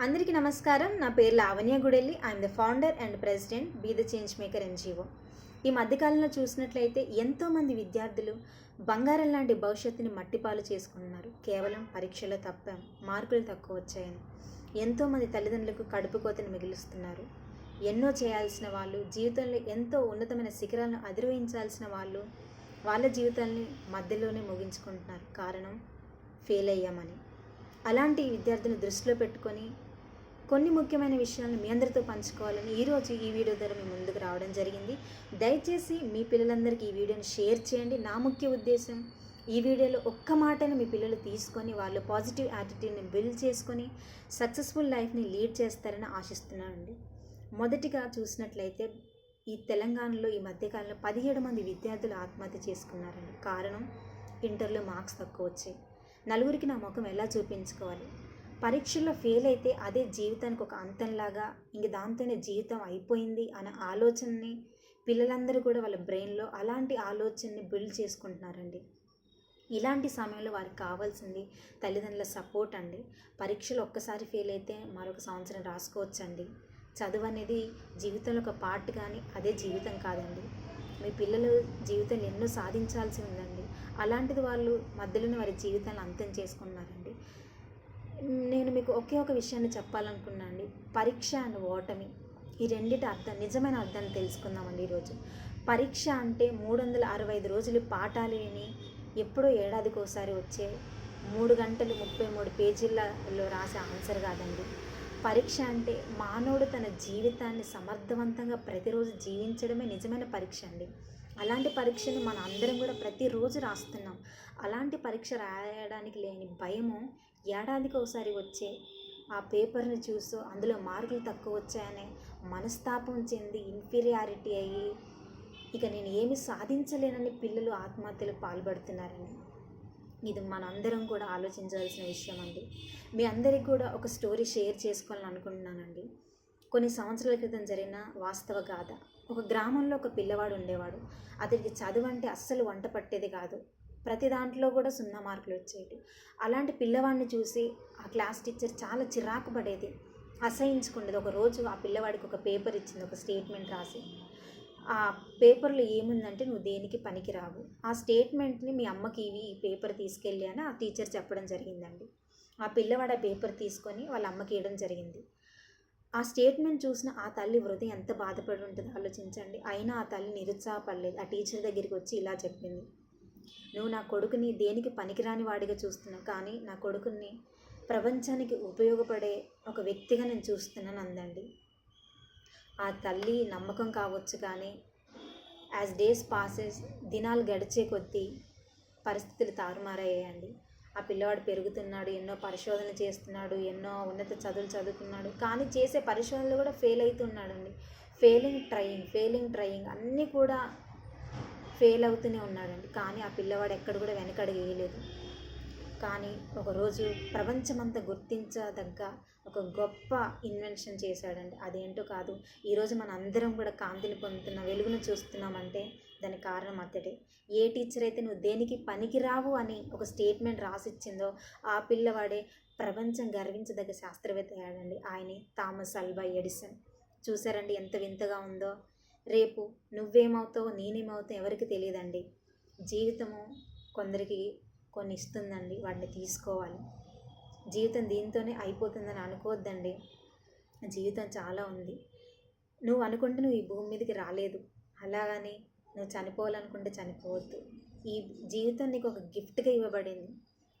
అందరికీ నమస్కారం. నా పేరు Lavanya Gudelli. I'm the founder and president be the change maker NGO ఈ మధ్యకాలంలో చూసినట్లయితే ఎంతోమంది విద్యార్థులు బంగారం లాంటి భవిష్యత్తుని మట్టిపాలు చేసుకుంటున్నారు. కేవలం పరీక్షలో తప్ప మార్కులు తక్కువ వచ్చాయని. ఎంతోమంది తల్లిదండ్రులకు కడుపు కోతను మిగులుస్తున్నారు. ఎన్నో చేయాల్సిన వాళ్ళు జీవితంలో ఎంతో ఉన్నతమైన శిఖరాలను అధిరోహించాల్సిన వాళ్ళు వాళ్ళ జీవితాల్ని మధ్యలోనే ముగించుకుంటున్నారు. కారణం ఫెయిల్ అయ్యామని. అలాంటి విద్యార్థులను దృష్టిలో పెట్టుకొని కొన్ని ముఖ్యమైన విషయాలను మీ అందరితో పంచుకోవాలని ఈరోజు ఈ వీడియో ద్వారా మీ ముందుకు రావడం జరిగింది. దయచేసి మీ పిల్లలందరికీ ఈ వీడియోని షేర్ చేయండి. నా ముఖ్య ఉద్దేశం ఈ వీడియోలో ఒక్క మాటను మీ పిల్లలు తీసుకొని వాళ్ళు పాజిటివ్ యాటిట్యూడ్ని బిల్డ్ చేసుకొని సక్సెస్ఫుల్ లైఫ్ని లీడ్ చేస్తారని ఆశిస్తున్నానండి. మొదటిగా చూసినట్లయితే ఈ తెలంగాణలో ఈ మధ్యకాలంలో పదిహేడు మంది విద్యార్థులు ఆత్మహత్య చేసుకున్నారండి. కారణం ఇంటర్లో మార్క్స్ తక్కువ వచ్చాయి. నలుగురికి నా ముఖం ఎలా చూపించుకోవాలి? పరీక్షల్లో ఫెయిల్ అయితే అదే జీవితానికి ఒక అంతంలాగా ఇంక దాంతోనే జీవితం అయిపోయింది అనే ఆలోచనని పిల్లలందరూ కూడా వాళ్ళ బ్రెయిన్లో అలాంటి ఆలోచనని బిల్డ్ చేసుకుంటున్నారండి. ఇలాంటి సమయంలో వారికి కావాల్సింది తల్లిదండ్రుల సపోర్ట్ అండి. పరీక్షలు ఒక్కసారి ఫెయిల్ అయితే మరొక సంవత్సరం రాసుకోవచ్చండి. చదువు అనేది జీవితంలో ఒక పార్ట్ కానీ అదే జీవితం కాదండి. మీ పిల్లలు జీవితంలో ఎన్నో సాధించాల్సి ఉందండి. అలాంటిది వాళ్ళు మధ్యలోనే వారి జీవితాన్ని అంతం చేసుకున్నారండి. నేను మీకు ఒకే ఒక విషయాన్ని చెప్పాలనుకున్నా అండి. పరీక్ష అండ్ ఓటమి ఈ రెండిటి అర్థం నిజమైన అర్థాన్ని తెలుసుకుందామండి ఈరోజు. పరీక్ష అంటే మూడు వందల అరవై ఐదు రోజులు పాఠాలు విని ఎప్పుడో ఏడాదికోసారి వచ్చే మూడు గంటలు ముప్పై మూడు పేజీలలో రాసే ఆన్సర్ కాదండి. పరీక్ష అంటే మానవుడు తన జీవితాన్ని సమర్థవంతంగా ప్రతిరోజు జీవించడమే నిజమైన పరీక్ష అండి. అలాంటి పరీక్షను మన అందరం కూడా ప్రతిరోజు రాస్తున్నాం. అలాంటి పరీక్ష రాయడానికి లేని భయము ఏడాదికి ఒకసారి వచ్చే ఆ పేపర్ని చూస్తూ అందులో మార్కులు తక్కువ వచ్చాయనే మనస్తాపం చెంది ఇన్ఫీరియారిటీ అయ్యి ఇక నేను ఏమి సాధించలేనని పిల్లలు ఆత్మహత్యలకు పాల్పడుతున్నారని. ఇది మనందరం కూడా ఆలోచించాల్సిన విషయం అండి మీ అందరికి కూడా ఒక స్టోరీ షేర్ చేసుకోవాలని అనుకుంటున్నానండి కొన్ని సంవత్సరాల క్రితం జరిగిన వాస్తవ గాథ. ఒక గ్రామంలో ఒక పిల్లవాడు ఉండేవాడు. అతనికి చదువు అంటే అస్సలు వంట పట్టేది కాదు. ప్రతి దాంట్లో కూడా సున్నా మార్కులు వచ్చేవి. అలాంటి పిల్లవాడిని చూసి ఆ క్లాస్ టీచర్ చాలా చిరాకు పడేది. అసహించుకుండేది. ఒక రోజు ఆ పిల్లవాడికి ఒక పేపర్ ఇచ్చింది. ఒక స్టేట్మెంట్ రాసి. ఆ పేపర్లో ఏముందంటే నువ్వు దేనికి పనికిరావు. ఆ స్టేట్మెంట్ని మీ అమ్మకి ఇవి ఈ పేపర్ తీసుకెళ్ళి అని ఆ టీచర్ చెప్పడం జరిగిందండి. ఆ పిల్లవాడు ఆ పేపర్ తీసుకొని వాళ్ళ అమ్మకి ఇవ్వడం జరిగింది. ఆ స్టేట్మెంట్ చూసిన ఆ తల్లి హృదయం ఎంత బాధపడి ఉంటుందో ఆలోచించండి. అయినా ఆ తల్లి నిరుత్సాహపడలేదు ఆ టీచర్ దగ్గరికి వచ్చి ఇలా చెప్పింది. నువ్వు నా కొడుకుని దేనికి పనికిరాని వాడిగా చూస్తున్నావు? కానీ నా కొడుకుని ప్రపంచానికి ఉపయోగపడే ఒక వ్యక్తిగా నేను చూస్తున్నాను అందండి. ఆ తల్లి నమ్మకం కావచ్చు కానీ యాజ్ డేస్ పాసెస్ దినాలు గడిచే కొద్దీ పరిస్థితులు తారుమారయ్యాయండి. ఆ పిల్లవాడు పెరుగుతున్నాడు ఎన్నో పరిశోధన చేస్తున్నాడు ఎన్నో ఉన్నత చదువులు చదువుకున్నాడు కానీ చేసే పరిశోధనలు కూడా ఫెయిల్ అవుతున్నాడండి. ఫెయిలింగ్ ట్రయింగ్ ఫెయిలింగ్ ట్రయింగ్ అన్నీ కూడా ఫెయిల్ అవుతూనే ఉన్నాడండి. కానీ ఆ పిల్లవాడు ఎక్కడ కూడా వెనకడుగు వేయలేదు. కానీ ఒకరోజు ప్రపంచమంతా గుర్తించదగ్గ ఒక గొప్ప ఇన్వెన్షన్ చేశాడండి. అదేంటో కాదు ఈరోజు మన అందరం కూడా కాంతిని పొందుతున్న వెలుగును చూస్తున్నామంటే దానికి కారణం అతడే. ఏ టీచర్ అయితే నువ్వు దేనికి పనికిరావు అని ఒక స్టేట్మెంట్ రాసిచ్చిందో ఆ పిల్లవాడే ప్రపంచం గర్వించదగ్గ శాస్త్రవేత్త అయ్యాడండి ఆయనే థామస్ అల్బా ఎడిసన్. చూసారండి ఎంత వింతగా ఉందో. రేపు నువ్వేమవుతావో నేనేమవుతావు ఎవరికి తెలియదండి. జీవితము కొందరికి కొన్ని ఇస్తుందండి. వాటిని తీసుకోవాలి. జీవితం దీంతోనే అయిపోతుందని అనుకోవద్దండి. జీవితం చాలా ఉంది. నువ్వు అనుకుంటే నువ్వు ఈ భూమి మీదకి రాలేదు. అలాగని నువ్వు చనిపోవాలనుకుంటే చనిపోవద్దు. ఈ జీవితం నీకు ఒక గిఫ్ట్గా ఇవ్వబడింది.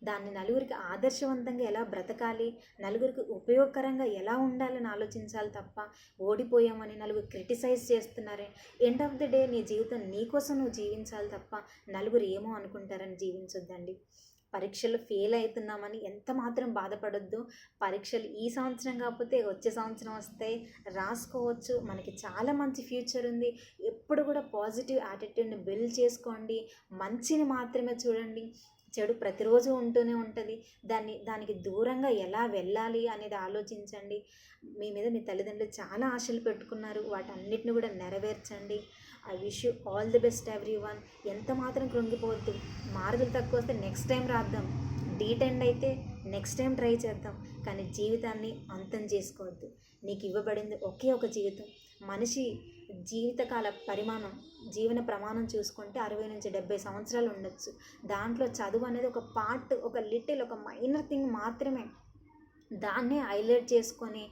దాన్ని నలుగురికి ఆదర్శవంతంగా ఎలా బ్రతకాలి నలుగురికి ఉపయోగకరంగా ఎలా ఉండాలని ఆలోచించాలి తప్ప ఓడిపోయామని నలుగురు క్రిటిసైజ్ చేస్తున్నారే. ఎండ్ ఆఫ్ ది డే నీ జీవితం నీకోసం నువ్వు జీవించాలి తప్ప నలుగురు ఏమో అనుకుంటారని జీవించొద్దండి. పరీక్షలు ఫెయిల్ అవుతున్నామని ఎంత మాత్రం బాధపడొద్దు. పరీక్షలు ఈ సంవత్సరం కాకపోతే వచ్చే సంవత్సరం వస్తాయి రాసుకోవచ్చు. మనకి చాలా మంచి ఫ్యూచర్ ఉంది. ఎప్పుడు కూడా పాజిటివ్ యాటిట్యూడ్ని బిల్డ్ చేసుకోండి. మంచిని మాత్రమే చూడండి. చెడు ప్రతిరోజు ఉంటూనే ఉంటుంది. దాన్ని దానికి దూరంగా ఎలా వెళ్ళాలి అనేది ఆలోచించండి. మీ మీద మీ తల్లిదండ్రులు చాలా ఆశలు పెట్టుకున్నారు. వాటన్నిటిని కూడా నెరవేర్చండి. I wish you all the best everyone ఎంత మాత్రం కృంగిపోవద్దు. మార్కులు తక్కువ వస్తే నెక్స్ట్ టైం రాద్దాం. డీటెండ్ అయితే నెక్స్ట్ టైం ట్రై చేద్దాం. కానీ జీవితాన్ని అంతం చేసుకోవద్దు. నీకు ఇవ్వబడింది ఒకే ఒక జీవితం. మనిషి జీవితకాల పరిమాణం జీవన ప్రమాణం చూసుకుంటే అరవై నుంచి డెబ్బై సంవత్సరాలు ఉండొచ్చు. దాంట్లో చదువు అనేది ఒక పార్ట్ ఒక లిటిల్ ఒక మైనర్ థింగ్ మాత్రమే. దాన్నే హైలైట్ చేసుకొని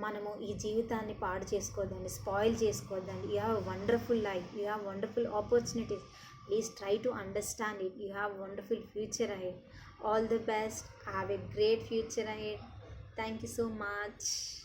మనము ఈ జీవితాన్ని పాడు చేసుకోవద్దండి స్పాయిల్ చేసుకోవద్దండి. You have wonderful life you have wonderful opportunities. Please try to understand it. You have wonderful future ahead. All the best. Have a great future ahead. Thank you so much.